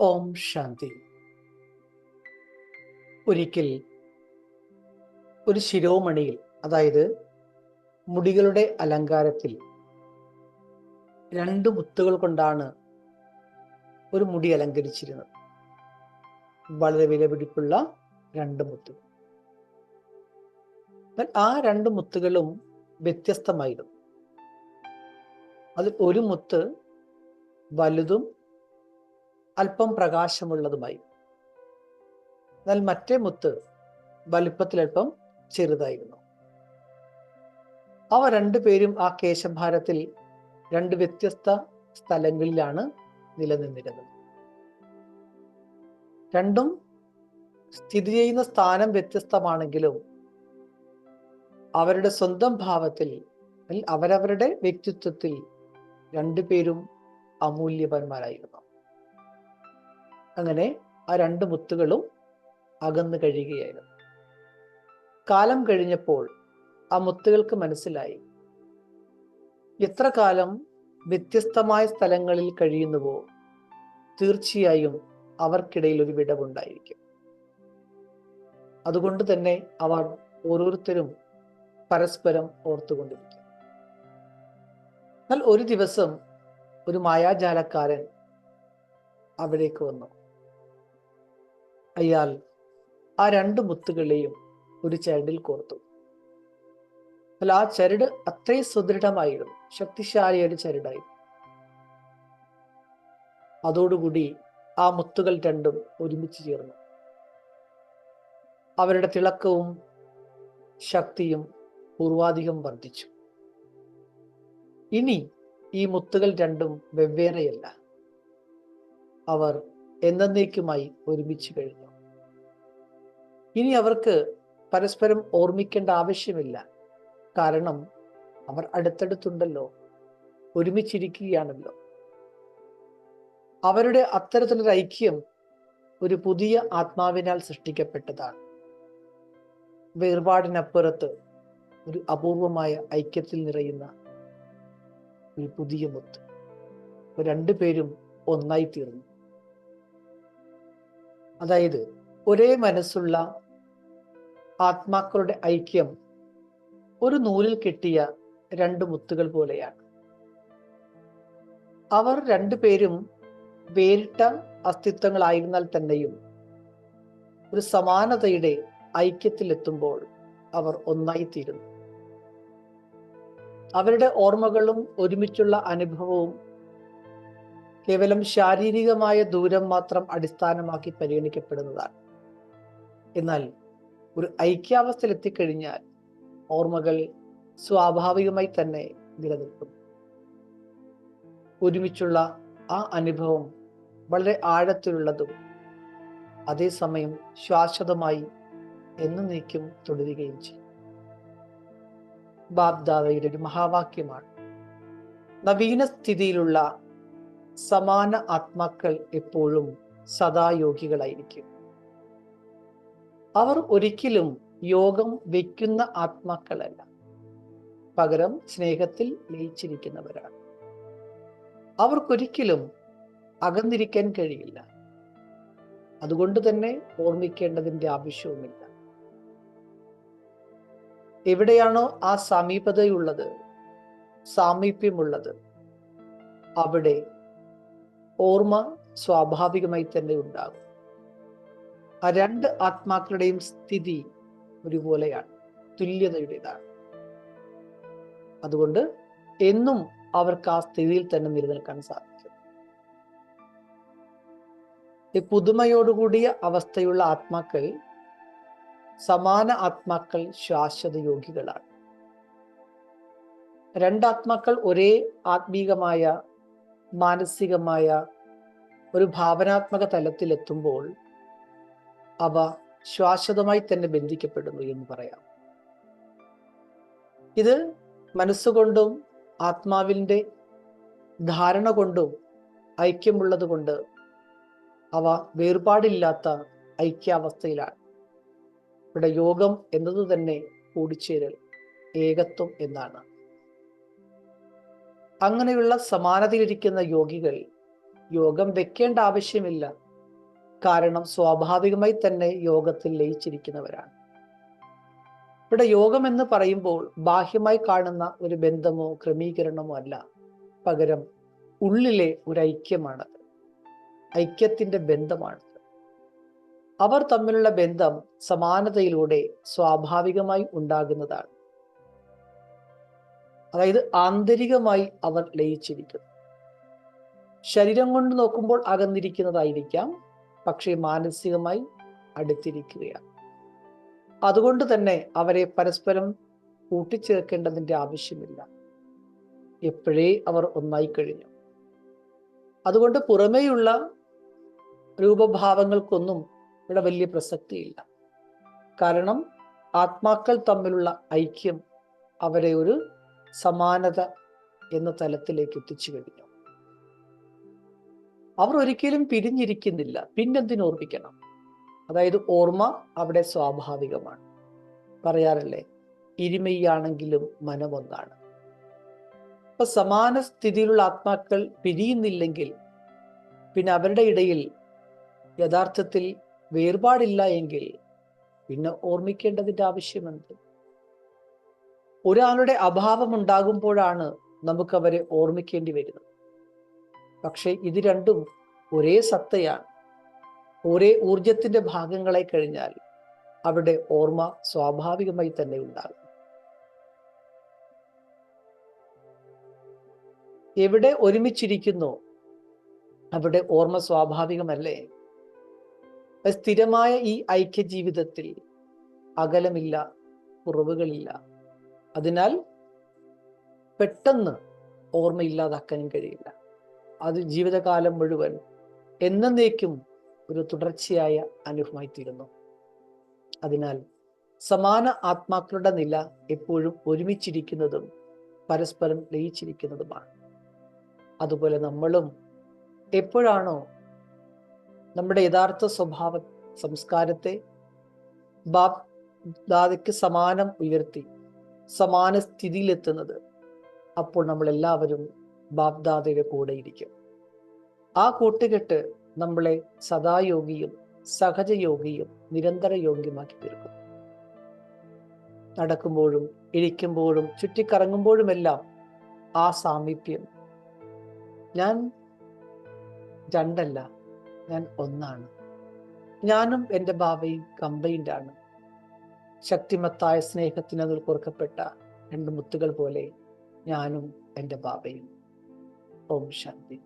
ഓം ശാന്തി. ഒരിക്കൽ ഒരു ശിരോമണിയിൽ അതായത് മുടികളുടെ അലങ്കാരത്തിൽ രണ്ട് മുത്തുകൾ കൊണ്ടാണ് ഒരു മുടി അലങ്കരിച്ചിരുന്നത്. വളരെ വിലപിടിപ്പുള്ള രണ്ട് മുത്തുകൾ ആ രണ്ട് മുത്തുകളും വ്യത്യസ്തമായിരുന്നു. അതിൽ ഒരു മുത്ത് വലുതും അല്പം പ്രകാശമുള്ളതുമായി. എന്നാൽ മറ്റേ മുത്ത് വലിപ്പത്തിലല്പം ചെറുതായിരുന്നു. അവ രണ്ടുപേരും ആ കേശഭാരത്തിൽ രണ്ട് വ്യത്യസ്ത സ്ഥലങ്ങളിലാണ് നിലനിന്നിരുന്നത്. രണ്ടും സ്ഥിതി ചെയ്യുന്ന സ്ഥാനം വ്യത്യസ്തമാണെങ്കിലും അവരുടെ സ്വന്തം ഭാവത്തിൽ അവരവരുടെ വ്യക്തിത്വത്തിൽ രണ്ടുപേരും അമൂല്യവാന്മാരായിരുന്നു അങ്ങനെ ആ രണ്ട് മുത്തുകളും അകന്നു കഴിയുകയായിരുന്നു കാലം കഴിഞ്ഞപ്പോൾ ആ മുത്തുകൾക്ക് മനസ്സിലായി. എത്ര കാലം വ്യത്യസ്തമായ സ്ഥലങ്ങളിൽ കഴിയുന്നുവോ തീർച്ചയായും അവർക്കിടയിൽ ഒരു വിടവുണ്ടായിരിക്കും. അതുകൊണ്ട് തന്നെ അവർ ഓരോരുത്തരും പരസ്പരം ഓർത്തുകൊണ്ടിരിക്കും. എന്നാൽ ഒരു ദിവസം ഒരു മായാജാലക്കാരൻ അവിടേക്ക് വന്നു. അയാൾ ആ രണ്ട് മുത്തുകളെയും ഒരു ചരടിൽ കോർത്തു. അല്ല ആ ചരട് അത്രയും സുദൃഢമായിരുന്നു ശക്തിശാലിയൊരു ചരടായി അതോടുകൂടി ആ മുത്തുകൾ രണ്ടും ഒരുമിച്ച് ചേർന്നു. അവരുടെ തിളക്കവും ശക്തിയും പൂർവാധികം വർദ്ധിച്ചു. ഇനി ഈ മുത്തുകൾ രണ്ടും വെവ്വേറെയല്ല. അവർ എന്നേക്കുമായി ഒരുമിച്ച് കഴിഞ്ഞു. ഇനി അവർക്ക് പരസ്പരം ഓർമ്മിക്കേണ്ട ആവശ്യമില്ല. കാരണം അവർ അടുത്തടുത്തുണ്ടല്ലോ. ഒരുമിച്ചിരിക്കുകയാണല്ലോ. അവരുടെ അത്തരത്തിലൊരു ഐക്യം ഒരു പുതിയ ആത്മാവിനാൽ സൃഷ്ടിക്കപ്പെട്ടതാണ്. വേർപാടിനപ്പുറത്ത് ഒരു അപൂർവമായ ഐക്യത്തിൽ നിറയുന്ന ഒരു പുതിയ മുത്ത്. രണ്ടു പേരും ഒന്നായി തീർന്നു. അതായത് ഒരേ മനസ്സുള്ള ആത്മാക്കളുടെ ഐക്യം ഒരു നൂലിൽ കിട്ടിയ രണ്ട് മുത്തുകൾ പോലെയാണ്. അവർ രണ്ടുപേരും വേറിട്ട അസ്തിത്വങ്ങളായിരുന്നാൽ തന്നെയും ഒരു സമാനതയുടെ ഐക്യത്തിലെത്തുമ്പോൾ അവർ ഒന്നായിത്തീരുന്നു. അവരുടെ ഓർമ്മകളും ഒരുമിച്ചുള്ള അനുഭവവും കേവലം ശാരീരികമായ ദൂരം മാത്രം അടിസ്ഥാനമാക്കി പരിഗണിക്കപ്പെടുന്നതാണ്. എന്നാൽ ഒരു ഐക്യാവസ്ഥയിൽ എത്തിക്കഴിഞ്ഞാൽ ഓർമ്മകൾ സ്വാഭാവികമായി തന്നെ നിലനിൽക്കും. ഒരുമിച്ചുള്ള ആ അനുഭവം വളരെ ആഴത്തിലുള്ളതും അതേസമയം ശാശ്വതമായി എന്നേക്കും തുടരുകയും ചെയ്യും. ബാബ്ദാദയുടെ ഒരു മഹാവാക്യമാണ് നവീന സ്ഥിതിയിലുള്ള സമാന ആത്മാക്കൾ എപ്പോഴും സദായോഗികളായിരിക്കും അവർ ഒരിക്കലും യോഗം വയ്ക്കുന്ന ആത്മാക്കളല്ല. പകരം സ്നേഹത്തിൽ ലയിച്ചിരിക്കുന്നവരാണ്. അവർക്കൊരിക്കലും അകന്നിരിക്കാൻ കഴിയില്ല. അതുകൊണ്ട് തന്നെ ഓർമ്മിക്കേണ്ടതിന്റെ ആവശ്യവുമില്ല. എവിടെയാണോ ആ സമീപതയുള്ളത് സാമീപ്യമുള്ളത് അവിടെ ഓർമ്മ സ്വാഭാവികമായി തന്നെ ഉണ്ടാകും. ആ രണ്ട് ആത്മാക്കളുടെയും സ്ഥിതി ഒരുപോലെയാണ് തുല്യതയുടേതാണ്. അതുകൊണ്ട് എന്നും അവർക്ക് ആ സ്ഥിതിയിൽ തന്നെ നിലനിൽക്കാൻ സാധിക്കും. ഈ പുതുമയോടുകൂടിയ അവസ്ഥയുള്ള ആത്മാക്കൾ സമാന ആത്മാക്കൾ ശാശ്വത യോഗികളാണ്. രണ്ടാത്മാക്കൾ ഒരേ ആത്മീകമായ മാനസികമായ ഒരു ഭാവനാത്മക തലത്തിലെത്തുമ്പോൾ അവ ശാശ്വതമായി തന്നെ ബന്ധിക്കപ്പെടുന്നു എന്ന് പറയാം. ഇത് മനസ്സുകൊണ്ടും ആത്മാവിന്റെ ധാരണ കൊണ്ടും ഐക്യമുള്ളത് കൊണ്ട് അവ വേർപാടില്ലാത്ത ഐക്യാവസ്ഥയിലാണ്. ഇവിടെ യോഗം എന്നത് തന്നെ കൂടിച്ചേരൽ ഏകത്വം എന്നാണ്. അങ്ങനെയുള്ള സമാനതയിലിരിക്കുന്ന യോഗികൾ യോഗം വെക്കേണ്ട ആവശ്യമില്ല. കാരണം സ്വാഭാവികമായി തന്നെ യോഗത്തിൽ ലയിച്ചിരിക്കുന്നവരാണ്. ഇവിടെ യോഗം എന്ന് പറയുമ്പോൾ ബാഹ്യമായി കാണുന്ന ഒരു ബന്ധമോ ക്രമീകരണമോ അല്ല. പകരം ഉള്ളിലെ ഒരു ഐക്യമാണത് ഐക്യത്തിന്റെ ബന്ധമാണത് അവർ തമ്മിലുള്ള ബന്ധം സമാനതയിലൂടെ സ്വാഭാവികമായി ഉണ്ടാകുന്നതാണ്. അതായത് ആന്തരികമായി അവർ ലയിച്ചിരിക്കുന്നു. ശരീരം കൊണ്ട് നോക്കുമ്പോൾ അകന്നിരിക്കുന്നതായിരിക്കാം. പക്ഷേ മാനസികമായി അടുത്തിരിക്കുകയാണ്. അതുകൊണ്ട് തന്നെ അവരെ പരസ്പരം കൂട്ടിച്ചേർക്കേണ്ടതിന്റെ ആവശ്യമില്ല. എപ്പോഴേ അവർ ഒന്നായി കഴിഞ്ഞു. അതുകൊണ്ട് പുറമേയുള്ള രൂപഭാവങ്ങൾക്കൊന്നും ഇവിടെ വലിയ പ്രസക്തിയില്ല. കാരണം ആത്മാക്കൾ തമ്മിലുള്ള ഐക്യം അവരെ ഒരു സമാനത എന്ന തലത്തിലേക്ക് എത്തിച്ചു കഴിഞ്ഞു. അവർ ഒരിക്കലും പിരിഞ്ഞിരിക്കുന്നില്ല. പിന്നെന്തിനു ഓർമ്മിക്കണം? അതായത് ഓർമ്മ അവിടെ സ്വാഭാവികമാണ്. പറയാറില്ലേ? ഇരുമയാണെങ്കിലും മനമൊന്നാണ്. അപ്പൊ സമാന സ്ഥിതിയിലുള്ള ആത്മാക്കൾ പിരിയുന്നില്ലെങ്കിൽ പിന്നെ അവരുടെ ഇടയിൽ യഥാർത്ഥത്തിൽ വേർപാടില്ല എങ്കിൽ പിന്നെ ഓർമ്മിക്കേണ്ടതിന്റെ ആവശ്യമുണ്ട്. ഒരാളുടെ അഭാവം ഉണ്ടാകുമ്പോഴാണ് നമുക്ക് അവരെ ഓർമ്മിക്കേണ്ടി വരുന്നത്. പക്ഷെ ഇത് രണ്ടും ഒരേ സത്തയാണ്. ഒരേ ഊർജത്തിന്റെ ഭാഗങ്ങളെ കഴിഞ്ഞാൽ അവിടെ ഓർമ്മ സ്വാഭാവികമായി തന്നെ ഉണ്ടാകും. എവിടെ ഒരുമിച്ചിരിക്കുന്നു അവിടെ ഓർമ്മ സ്വാഭാവികമല്ലേ? സ്ഥിരമായ ഈ ഐക്യ ജീവിതത്തിൽ അകലമില്ല കുറവുകളില്ല. അതിനാൽ പെട്ടെന്ന് ഓർമ്മയില്ലാതാക്കാനും കഴിയില്ല. അത് ജീവിതകാലം മുഴുവൻ എന്നേക്കും ഒരു തുടർച്ചയായ അനുഭവമായി തീരുന്നു അതിനാൽ സമാന ആത്മാക്കളുടെ നില എപ്പോഴും ഒരുമിച്ചിരിക്കുന്നതും പരസ്പരം ലയിച്ചിരിക്കുന്നതുമാണ്. അതുപോലെ നമ്മളും എപ്പോഴാണോ നമ്മുടെ യഥാർത്ഥ സ്വഭാവ സംസ്കാരത്തെ ബാബ് ദാദയ്ക്ക് സമാനം ഉയർത്തി സമാന സ്ഥിതിയിലെത്തുന്നത് അപ്പോൾ നമ്മൾ എല്ലാവരും ബാബ്ദാദയുടെ കൂടെ ഇരിക്കും ആ കൂട്ടുകെട്ട് നമ്മളെ സദായോഗിയും സഹജയോഗിയും നിരന്തര യോഗ്യമാക്കി തീർക്കും. നടക്കുമ്പോഴും ഇരിക്കുമ്പോഴും ചുറ്റിക്കറങ്ങുമ്പോഴുമെല്ലാം ആ സാമീപ്യം ഞാൻ രണ്ടല്ല ഞാൻ ഒന്നാണ്. ഞാനും എന്റെ ബാബയും കമ്പൈൻഡ് ആണ് ശക്തിമത്തായ സ്നേഹത്തിനതിൽ കുറുക്കപ്പെട്ട രണ്ട് മുത്തുകൾ പോലെ ഞാനും എന്റെ ബാബയും ഓം ശാന്തി